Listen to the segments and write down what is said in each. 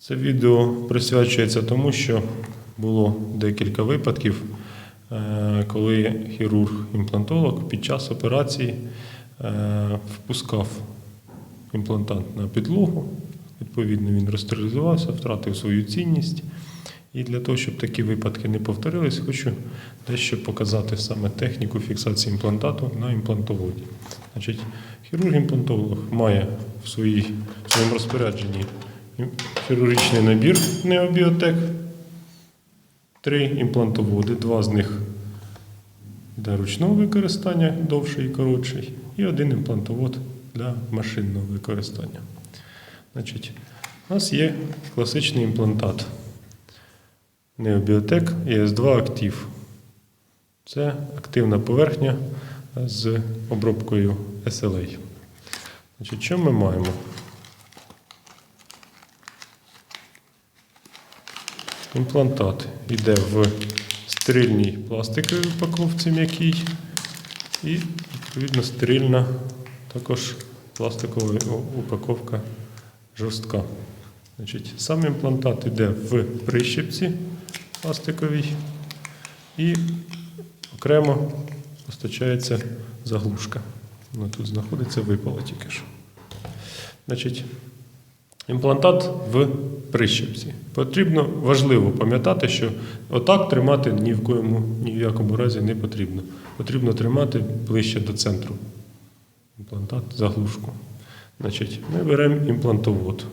Це відео присвячується тому, що було декілька випадків, е, коли хірург-імплантолог під час операції е, впускав імплантант на підлогу. Відповідно, він розстерилізувався, втратив свою цінність. І для того, щоб такі випадки не повторились, хочу дещо показати саме техніку фіксації імплантату на імплантоводі. Значить, хірург-імплантолог має в, своїй, в своєму розпорядженні хірургічний набір Необіотек, три імплантоводи, два з них для ручного використання, довший і коротший, і один імплантовод для машинного використання. Значить, у нас є класичний імплантат. Необіотек ЕС2 актив. Це активна поверхня з обробкою SLA. Значить, що ми маємо? Імплантат йде в стерильній пластиковій упаковці м'якій і, відповідно, стерильна також пластикова упаковка жорстка. Значить, сам імплантат йде в прищепці пластиковій і окремо постачається заглушка. Вона тут знаходиться, випала тільки що. Значить, імплантат в прищепці. Потрібно важливо пам'ятати, що отак тримати ні в коєму, ні в якому разі не потрібно. Потрібно тримати ближче до центру. Імплантат, заглушку. Значить, ми беремо імплантовод.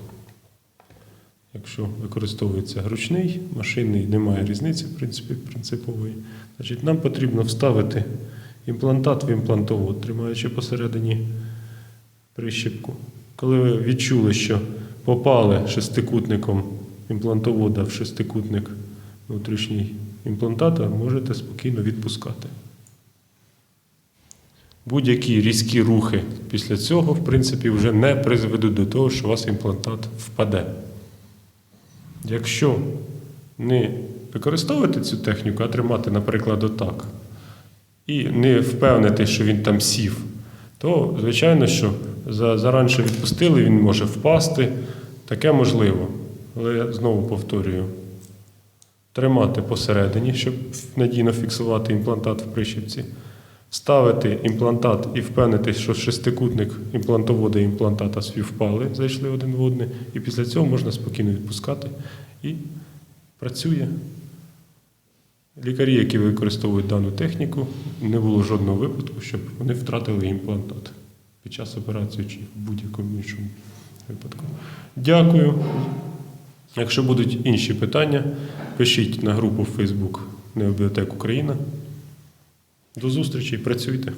Якщо використовується ручний, машинний, немає різниці, в принципі, принципової. Значить, нам потрібно вставити імплантат в імплантовод, тримаючи посередині прищепку. Коли ви відчули, що попали шестикутником імплантовода в шестикутник внутрішній імплантата, можете спокійно відпускати. Будь-які різкі рухи після цього, в принципі, вже не призведуть до того, що у вас імплантат впаде. Якщо не використовувати цю техніку, а тримати, наприклад, отак, і не впевнити, що він там сів, то, звичайно, що заранше відпустили, він може впасти. Таке можливо. Але я знову повторюю: тримати посередині, щоб надійно фіксувати імплантат в прищепці, ставити імплантат і впевнитись, що шестикутник імплантовода і імплантата співпали, зайшли один в одне, і після цього можна спокійно відпускати і працює. Лікарі, які використовують дану техніку, не було жодного випадку, щоб вони втратили імплантат під час операції чи в будь-якому іншому випадку. Дякую. Якщо будуть інші питання, пишіть на групу в Facebook Необіотек Україна. До зустрічі, працюйте.